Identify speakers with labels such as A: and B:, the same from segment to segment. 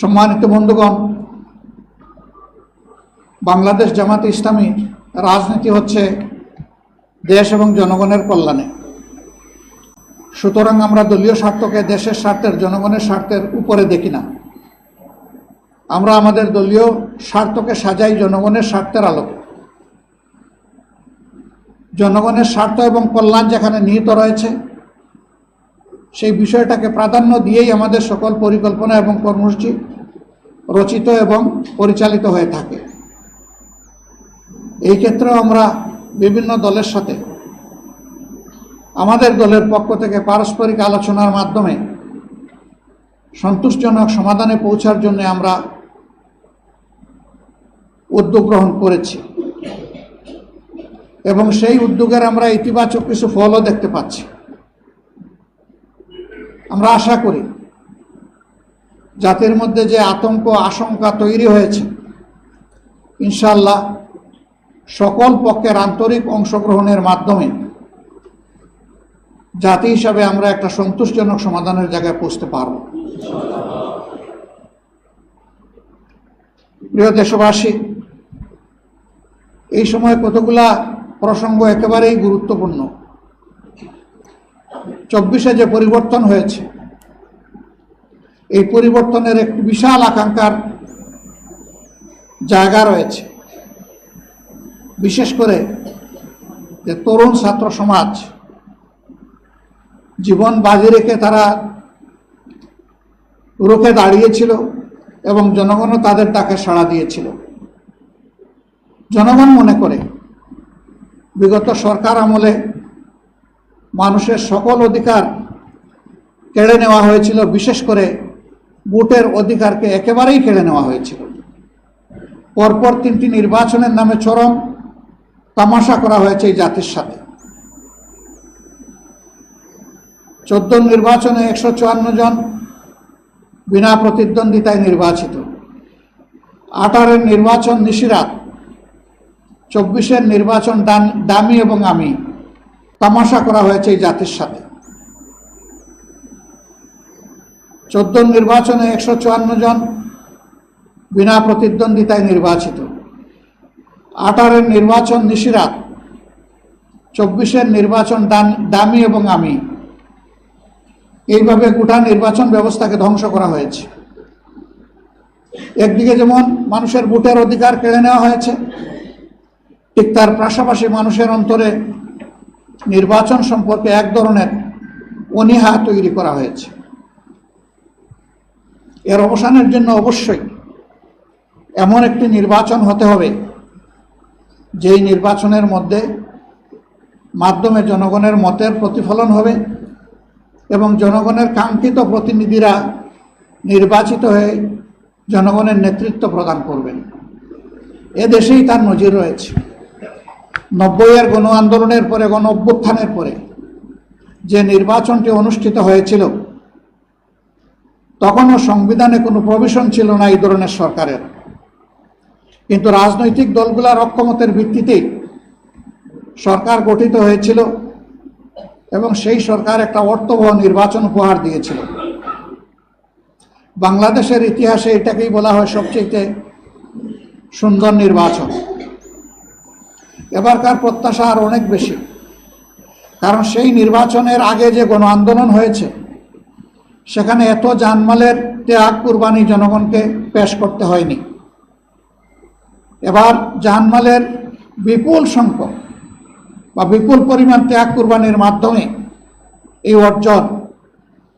A: সম্মানিত বন্ধুগণ, বাংলাদেশ জামাতে ইসলামী রাজনীতি হচ্ছে দেশ এবং জনগণের কল্যাণে। সুতরাং আমরা দলীয় স্বার্থকে দেশের স্বার্থের, জনগণের স্বার্থের উপরে দেখি না। আমরা আমাদের দলীয় স্বার্থকে সাজাই জনগণের স্বার্থের আলোকে। জনগণের স্বার্থ এবং কল্যাণ যেখানে নিহিত রয়েছে সেই বিষয়টাকে প্রাধান্য দিয়েই আমাদের সকল পরিকল্পনা এবং কর্মসূচি রচিত এবং পরিচালিত হয়ে থাকে। এই ক্ষেত্রেও আমরা বিভিন্ন দলের সাথে, আমাদের দলের পক্ষ থেকে পারস্পরিক আলোচনার মাধ্যমে সন্তোষজনক সমাধানে পৌঁছার জন্য আমরা উদ্যোগ গ্রহণ করেছি। এবং সেই উদ্যোগের আমরা ইতিবাচক কিছু ফলও দেখতে পাচ্ছি। আমরা আশা করি জাতির মধ্যে যে আতঙ্ক, আশঙ্কা তৈরি হয়েছে ইনশাল্লাহ সকল পক্ষের আন্তরিক অংশগ্রহণের মাধ্যমে জাতি হিসাবে আমরা একটা সন্তোষজনক সমাধানের জায়গায় পৌঁছতে পারব। প্রিয় দেশবাসী, এই সময় কতগুলা প্রসঙ্গ একেবারেই গুরুত্বপূর্ণ। চব্বিশে যে পরিবর্তন হয়েছে, এই পরিবর্তনের একটি বিশাল আকাঙ্ক্ষার জায়গা রয়েছে। বিশেষ করে যে তরুণ ছাত্র সমাজ জীবন বাজি রেখে তারা রুখে দাঁড়িয়েছিল এবং জনগণও তাদের ডাকে সাড়া দিয়েছিল। জনগণ মনে করে, বিগত সরকার আমলে মানুষের সকল অধিকার কেড়ে নেওয়া হয়েছিল, বিশেষ করে ভোটের অধিকারকে একেবারেই কেড়ে নেওয়া হয়েছিল। পরপর তিনটি নির্বাচনের নামে চরম তামাশা করা হয়েছে এই জাতির সাথে। চোদ্দ নির্বাচনে একশো চুয়ান্ন জন বিনা প্রতিদ্বন্দ্বিতায় নির্বাচিত। আঠারের নির্বাচন নিশিরাত, চব্বিশের নির্বাচন দামি এবং আমি। তামাশা করা হয়েছে এই জাতির সাথে। চোদ্দ নির্বাচনে একশো চুয়ান্ন জন বিনা প্রতিদ্বন্দ্বিতায় নির্বাচিত। আঠারের নির্বাচন নিশিরাত, চব্বিশের নির্বাচন দামি এবং আমি। এইভাবে গোটা নির্বাচন ব্যবস্থাকে ধ্বংস করা হয়েছে। একদিকে যেমন মানুষের ভোটের অধিকার কেড়ে নেওয়া হয়েছে, ঠিক তার পাশাপাশি মানুষের অন্তরে নির্বাচন সম্পর্কে এক ধরনের অনীহা তৈরি করা হয়েছে। এর অবসানের জন্য অবশ্যই এমন একটি নির্বাচন হতে হবে, যেই নির্বাচনের মধ্যে মাধ্যমে জনগণের মতের প্রতিফলন হবে এবং জনগণের কাঙ্ক্ষিত প্রতিনিধিরা নির্বাচিত হয়ে জনগণের নেতৃত্ব প্রদান করবেন। এদেশেই তার নজির রয়েছে। নব্বইয়ের গণ আন্দোলনের পরে, গণ অভ্যুত্থানের পরে যে নির্বাচনটি অনুষ্ঠিত হয়েছিল, তখনও সংবিধানে কোনো প্রভিশন ছিল না এই ধরনের সরকারের। কিন্তু রাজনৈতিক দলগুলার অক্ষমতের ভিত্তিতেই সরকার গঠিত হয়েছিল এবং সেই সরকার একটা অর্থবহ নির্বাচন উপহার দিয়েছিল। বাংলাদেশের ইতিহাসে এটাকেই বলা হয় সবচেয়ে সুন্দর নির্বাচন। এবারকার প্রত্যাশা আর অনেক বেশি। কারণ সেই নির্বাচনের আগে যে গণ আন্দোলন হয়েছে, সেখানে এত জানমালের ত্যাগ কুরবানি জনগণকে পেশ করতে হয়নি। এবার জানমালের বিপুল সংখ্যক বা বিপুল পরিমাণ ত্যাগ কুরবানির মাধ্যমে এই অর্জন,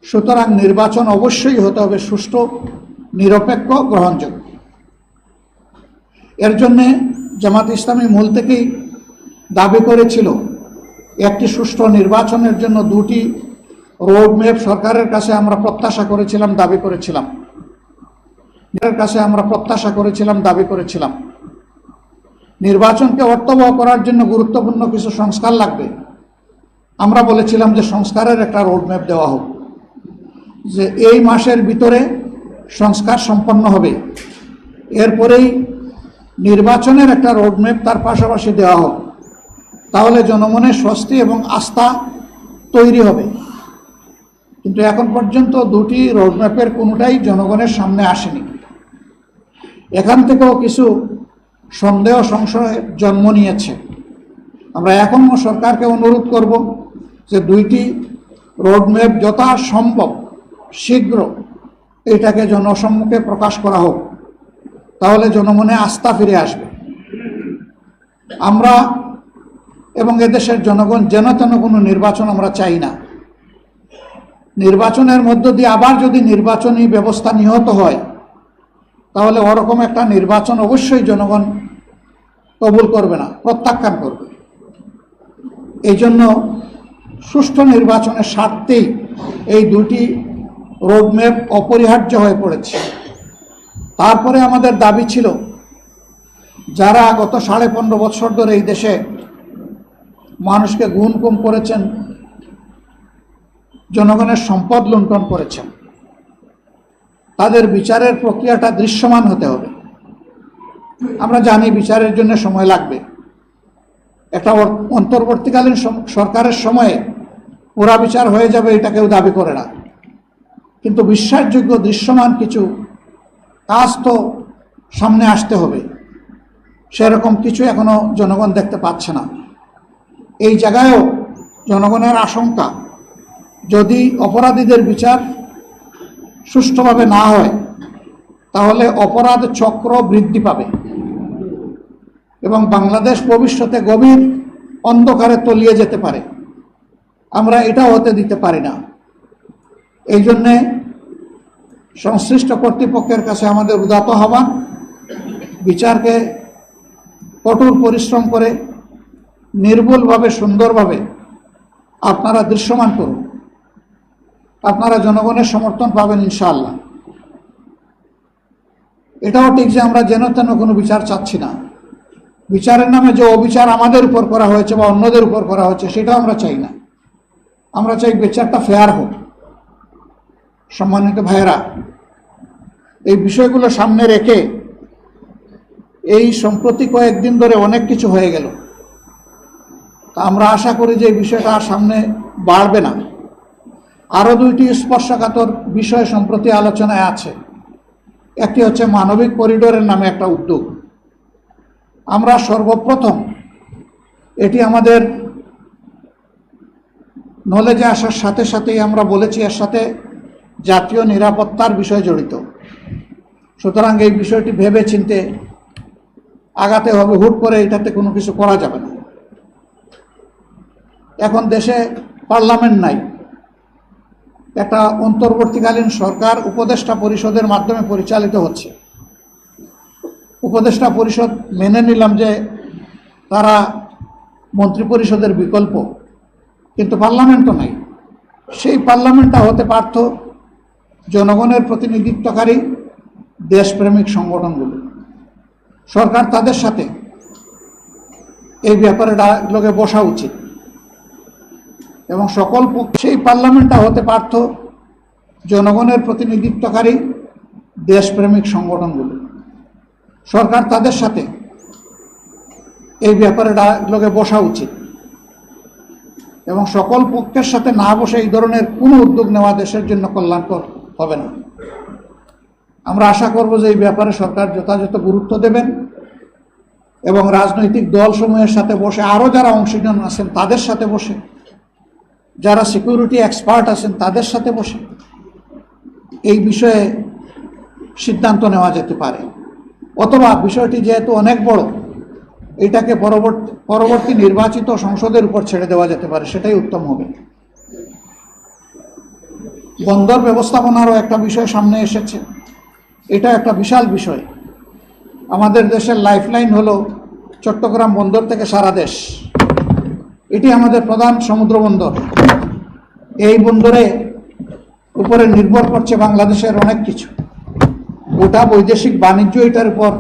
A: সুতরাং নির্বাচন অবশ্যই হতে হবে সুষ্ঠু, নিরপেক্ষ, গ্রহণযোগ্য। এর জন্যে জামাত ইসলামী মূল থেকেই দাবি করেছিল একটি সুষ্ঠু নির্বাচনের জন্য দুটি রোডম্যাপ সরকারের কাছে আমরা প্রত্যাশা করেছিলাম, দাবি করেছিলাম। কাছে আমরা প্রত্যাশা করেছিলাম, দাবি করেছিলাম। নির্বাচনকে অর্থবহ করার জন্য গুরুত্বপূর্ণ কিছু সংস্কার লাগবে। আমরা বলেছিলাম যে সংস্কারের একটা রোডম্যাপ দেওয়া হোক, যে এই মাসের ভিতরে সংস্কার সম্পন্ন হবে। এরপরেই নির্বাচনের একটা রোডম্যাপ তার পাশাপাশি দেওয়া হোক, তাহলে জনমনের স্বস্তি এবং আস্থা তৈরি হবে। কিন্তু এখন পর্যন্ত দুটি রোডম্যাপের কোনোটাই জনগণের সামনে আসেনি। এখান থেকেও কিছু সন্দেহ সংশয়ের জন্ম নিয়েছে। আমরা এখনও সরকারকে অনুরোধ করব যে দুইটি রোডম্যাপ যথা সম্ভব শীঘ্র এটাকে জনসম্মুখে প্রকাশ করা হোক। তাহলে জনমনে আস্থা ফিরে আসবে। আমরা এবং এদেশের জনগণ যেন তেন কোনো নির্বাচন আমরা চাই না। নির্বাচনের মধ্য দিয়ে আবার যদি নির্বাচনী ব্যবস্থা নিহত হয়, তাহলে ওরকম একটা নির্বাচন অবশ্যই জনগণ কবুল করবে না, প্রত্যাখ্যান করবে। এই জন্য সুষ্ঠু নির্বাচনের স্বার্থেই এই দুটি রোডম্যাপ অপরিহার্য হয়ে পড়েছে। তারপরে আমাদের দাবি ছিল, যারা গত সাড়ে পনেরো বছর ধরে এই দেশে মানুষকে গুণ কম করেছেন, জনগণের সম্পদ লুণ্ঠন করেছেন, তাদের বিচারের প্রক্রিয়াটা দৃশ্যমান হতে হবে। আমরা জানি বিচারের জন্য সময় লাগবে। একটা অন্তর্বর্তীকালীন সরকারের সময়ে পুরা বিচার হয়ে যাবে এটা কেউ দাবি করে না। কিন্তু বিশ্বাসযোগ্য, দৃশ্যমান কিছু কাজ তো সামনে আসতে হবে। সেরকম কিছু এখনও জনগণ দেখতে পাচ্ছে না। এই জায়গায়ও জনগণের আশঙ্কা, যদি অপরাধীদের বিচার সুষ্ঠুভাবে না হয়, তাহলে অপরাধ চক্র বৃদ্ধি পাবে এবং বাংলাদেশ ভবিষ্যতে গভীর অন্ধকারে তলিয়ে যেতে পারে। আমরা এটা হতে দিতে পারি না। এই জন্যে সংশ্লিষ্ট কর্তৃপক্ষের কাছে আমাদের উদাত আহ্বান, বিচারকে কঠোর পরিশ্রম করে নির্ভুলভাবে, সুন্দরভাবে আপনারা দৃশ্যমান করুন। আপনারা জনগণের সমর্থন পাবেন ইনশাআল্লাহ। এটাও ঠিক যে আমরা যেন তেন কোনো বিচার চাচ্ছি না। বিচারের নামে যে অবিচার আমাদের উপর করা হয়েছে বা অন্যদের উপর করা হয়েছে, সেটাও আমরা চাই না। আমরা চাই বিচারটা ফেয়ার হোক। সম্মানিত ভাইয়েরা, এই বিষয়গুলো সামনে রেখে এই সম্প্রতি কয়েকদিন ধরে অনেক কিছু হয়ে গেল। তা আমরা আশা করি যে এই বিষয়টা আর সামনে বাড়বে না। আরও দুইটি স্পর্শকাতর বিষয় সম্প্রতি আলোচনায় আছে। একটি হচ্ছে মানবিক করিডোরের নামে একটা উদ্যোগ। আমরা সর্বপ্রথম এটি আমাদের নলেজে আসার সাথে সাথেই আমরা বলেছি, এর সাথে জাতীয় নিরাপত্তার বিষয় জড়িত। সুতরাং এই বিষয়টি ভেবে চিনতে আগাতে হবে, হুট করে এটাতে কোনো কিছু করা যাবে না। এখন দেশে পার্লামেন্ট নাই। একটা অন্তর্বর্তীকালীন সরকার উপদেষ্টা পরিষদের মাধ্যমে পরিচালিত হচ্ছে। উপদেষ্টা পরিষদ মেনে নিলাম যে তারা মন্ত্রী পরিষদের বিকল্প, কিন্তু পার্লামেন্টও নাই। সেই পার্লামেন্টটা হতে পারত জনগণের প্রতিনিধিত্বকারী দেশপ্রেমিক সংগঠনগুলো। সরকার তাদের সাথে এই ব্যাপারে লোকে বসা উচিত। এবং সকল সেই পার্লামেন্টটা হতে পারত জনগণের প্রতিনিধিত্বকারী দেশপ্রেমিক সংগঠনগুলো। সরকার তাদের সাথে এই ব্যাপারে লোকে বসা উচিত। এবং সকল পক্ষের সাথে না বসে এই ধরনের কোনো উদ্যোগ নেওয়া দেশের জন্য কল্যাণকর হবে না। আমরা আশা করব যে এই ব্যাপারে সরকার যথাযথ গুরুত্ব দেবেন এবং রাজনৈতিক দলসমূহের সাথে বসে, আরও যারা অংশীজন আছেন তাদের সাথে বসে, যারা সিকিউরিটি এক্সপার্ট আছেন তাদের সাথে বসে এই বিষয়ে সিদ্ধান্ত নেওয়া যেতে পারে। অথবা বিষয়টি যেহেতু অনেক বড়, এটাকে পরবর্তী পরবর্তী নির্বাচিত সংসদের উপর ছেড়ে দেওয়া যেতে পারে, সেটাই উত্তম হবে। বন্দর ব্যবস্থাপনারও একটা বিষয় সামনে এসেছে। এটা একটা বিশাল বিষয়। আমাদের দেশের লাইফলাইন হলো চট্টগ্রাম বন্দর থেকে সারা দেশ। এটি আমাদের প্রধান সমুদ্র বন্দর। এই বন্দরে উপরে নির্ভর করছে বাংলাদেশের অনেক কিছু। গোটা বৈদেশিক বাণিজ্য এটার উপর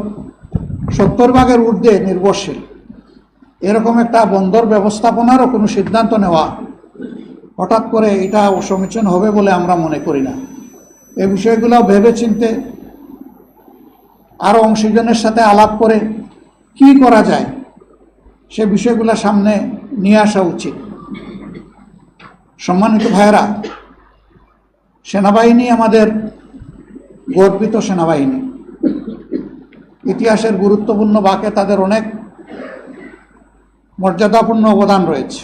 A: সত্তর ভাগের ঊর্ধ্বে নির্ভরশীল। এরকম একটা বন্দর ব্যবস্থাপনারও কোনো সিদ্ধান্ত নেওয়া হঠাৎ করে এটা সমীচীন হবে বলে আমরা মনে করি না। এই বিষয়গুলো ভেবে চিনতে আরও অংশীজনের সাথে আলাপ করে কি করা যায়, সে বিষয়গুলো সামনে নিয়ে আসা উচিত। সম্মানিত ভাইয়েরা, সেনাবাহিনী আমাদের গর্বিত সেনাবাহিনী। ইতিহাসের গুরুত্বপূর্ণ বাকে তাদের অনেক মর্যাদাপূর্ণ অবদান রয়েছে।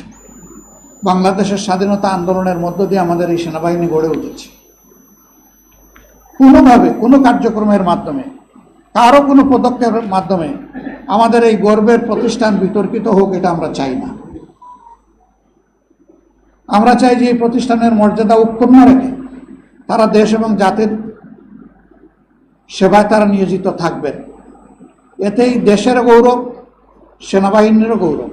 A: বাংলাদেশের স্বাধীনতা আন্দোলনের মধ্য দিয়ে আমাদের এই সেনাবাহিনী গড়ে উঠেছে। কোনোভাবে, কোনো কার্যক্রমের মাধ্যমে, কারও কোনো পদক্ষেপের মাধ্যমে আমাদের এই গর্বের প্রতিষ্ঠান বিতর্কিত হোক, এটা আমরা চাই না। আমরা চাই যে এই প্রতিষ্ঠানের মর্যাদা অক্ষুণ্ণ রেখে তারা দেশ এবং জাতির সেবায় তারা নিয়োজিত থাকবেন। এতেই দেশের গৌরব, সেনাবাহিনীরও গৌরব।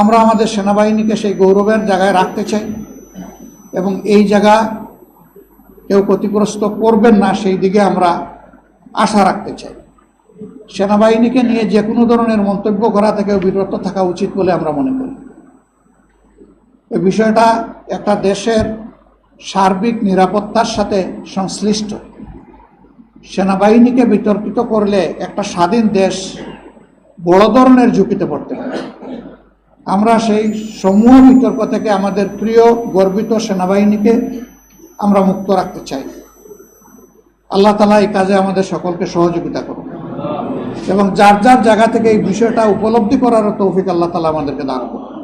A: আমরা আমাদের সেনাবাহিনীকে সেই গৌরবের জায়গায় রাখতে চাই এবং এই জায়গা কেউ ক্ষতিগ্রস্ত করবেন না, সেই দিকে আমরা আশা রাখতে চাই। সেনাবাহিনীকে নিয়ে যে কোনো ধরনের মন্তব্য করা থেকে বিরত থাকা উচিত বলে আমরা মনে করি। এই বিষয়টা একটা দেশের সার্বিক নিরাপত্তার সাথে সংশ্লিষ্ট। সেনাবাহিনীকে বিতর্কিত করলে একটা স্বাধীন দেশ বড় ধরনের ঝুঁকিতে পড়তে পারে। আমরা সেই সমূহ বিতর্ক থেকে আমাদের প্রিয় গর্বিত সেনাবাহিনীকে আমরা মুক্ত রাখতে চাই। আল্লাহ তালা এই কাজে আমাদের সকলকে সহযোগিতা করুন এবং যার যার জায়গা থেকে এই বিষয়টা উপলব্ধি করার তৌফিক আল্লাহ তালা আমাদেরকে দান করুন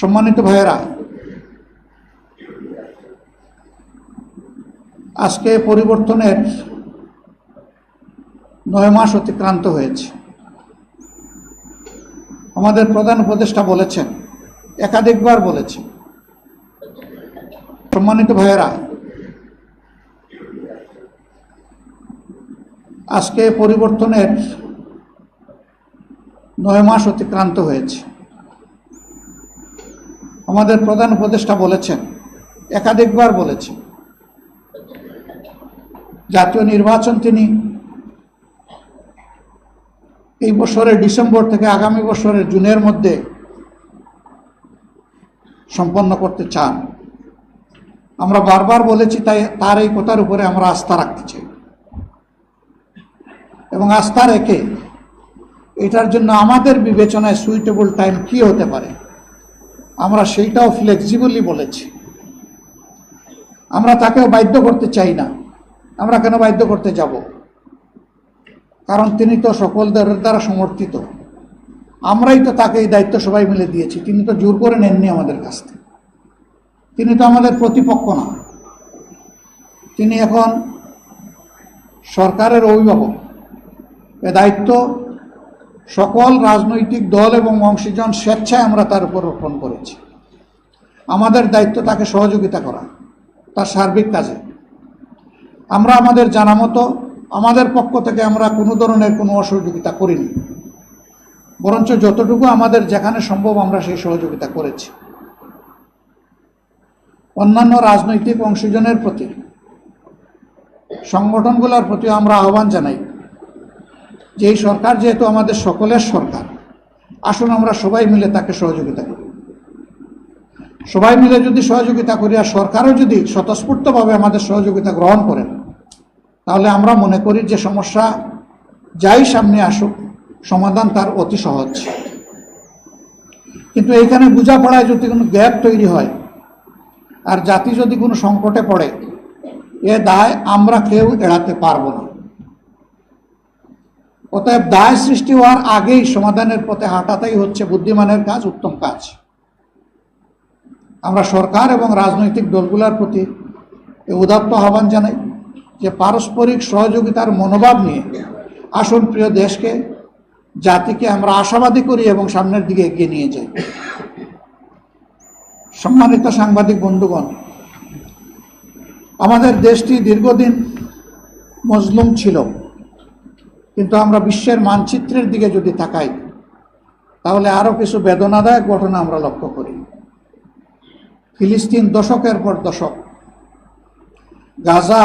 A: সম্মানিত ভাইয়েরা, আজকে পরিবর্তনের নয় মাস অতিক্রান্ত হয়েছে। আমাদের প্রধান উপদেষ্টা বলেছেন, একাধিকবার বলেছেন। সম্মানিত ভাইয়েরা, আজকে পরিবর্তনের নয় মাস অতিক্রান্ত হয়েছে। আমাদের প্রধান উপদেষ্টা বলেছেন, একাধিকবার বলেছেন। জাতীয় নির্বাচন তিনি এই বছরের ডিসেম্বর থেকে আগামী বছরের জুনের মধ্যে সম্পন্ন করতে চান। আমরা বারবার বলেছি তাই তার এই কথার উপরে আমরা আস্থা রাখতে চাই। এবং আস্থা রেখে এটার জন্য আমাদের বিবেচনায় সুইটেবল টাইম কি হতে পারে, আমরা সেইটাও ফ্লেক্সিবলি বলেছি। আমরা তাকেও বাধ্য করতে চাই না। আমরা কেন বাধ্য করতে যাব? কারণ তিনি তো সকলদের দ্বারা সমর্থিত। আমরাই তো তাকে এই দায়িত্ব সবাই মিলে দিয়েছি। তিনি তো জোর করে নেননি আমাদের কাছ থেকে। তিনি তো আমাদের প্রতিপক্ষ না। তিনি এখন সরকারের অভিভাবক। এ দায়িত্ব সকল রাজনৈতিক দল এবং অংশীজন স্বেচ্ছায় আমরা তার উপর রোপণ করেছি। আমাদের দায়িত্ব তাকে সহযোগিতা করা, তার সার্বিক কাজে। আমরা আমাদের জানা মতো আমাদের পক্ষ থেকে আমরা কোনো ধরনের কোনো অসহযোগিতা করিনি। বরঞ্চ যতটুকু আমাদের যেখানে সম্ভব আমরা সেই সহযোগিতা করেছি। অন্যান্য রাজনৈতিক অংশীজনের প্রতি, সংগঠনগুলোর প্রতি আমরা আহ্বান জানাই যে এই সরকার যেহেতু আমাদের সকলের সরকার, আসুন আমরা সবাই মিলে তাকে সহযোগিতা করি। সবাই মিলে যদি সহযোগিতা করি আর সরকারও যদি স্বতঃস্ফূর্তভাবে আমাদের সহযোগিতা গ্রহণ করেন তাহলে আমরা মনে করি যে সমস্যা যাই সামনে আসুক, সমাধান তার অতি সহজ। কিন্তু এইখানে বোঝাপড়ায় যদি কোনো গ্যাপ তৈরি হয়, আর জাতি যদি কোনো সংকটে পড়ে, এ দায় আমরা কেউ এড়াতে পারব না। অতএব দায় সৃষ্টি হওয়ার আগেই সমাধানের পথে হাঁটাটাই হচ্ছে বুদ্ধিমানের কাজ, উত্তম কাজ। আমরা সরকার এবং রাজনৈতিক দলগুলোর প্রতি উদাত্ত আহ্বান জানাই। যে পারস্পরিক সহযোগিতার মনোভাব নিয়ে আসুন প্রিয় দেশকে, জাতিকে আমরা আশাবাদী করি এবং সামনের দিকে এগিয়ে নিয়ে যাই। সম্মানিত সাংবাদিক বন্ধুগণ, আমাদের দেশটি দীর্ঘদিন মজলুম ছিল, কিন্তু আমরা বিশ্বের মানচিত্রের দিকে যদি তাকাই, তাহলে আরও কিছু বেদনাদায়ক ঘটনা আমরা লক্ষ্য করি। ফিলিস্তিন দশকের পর দশক, গাজা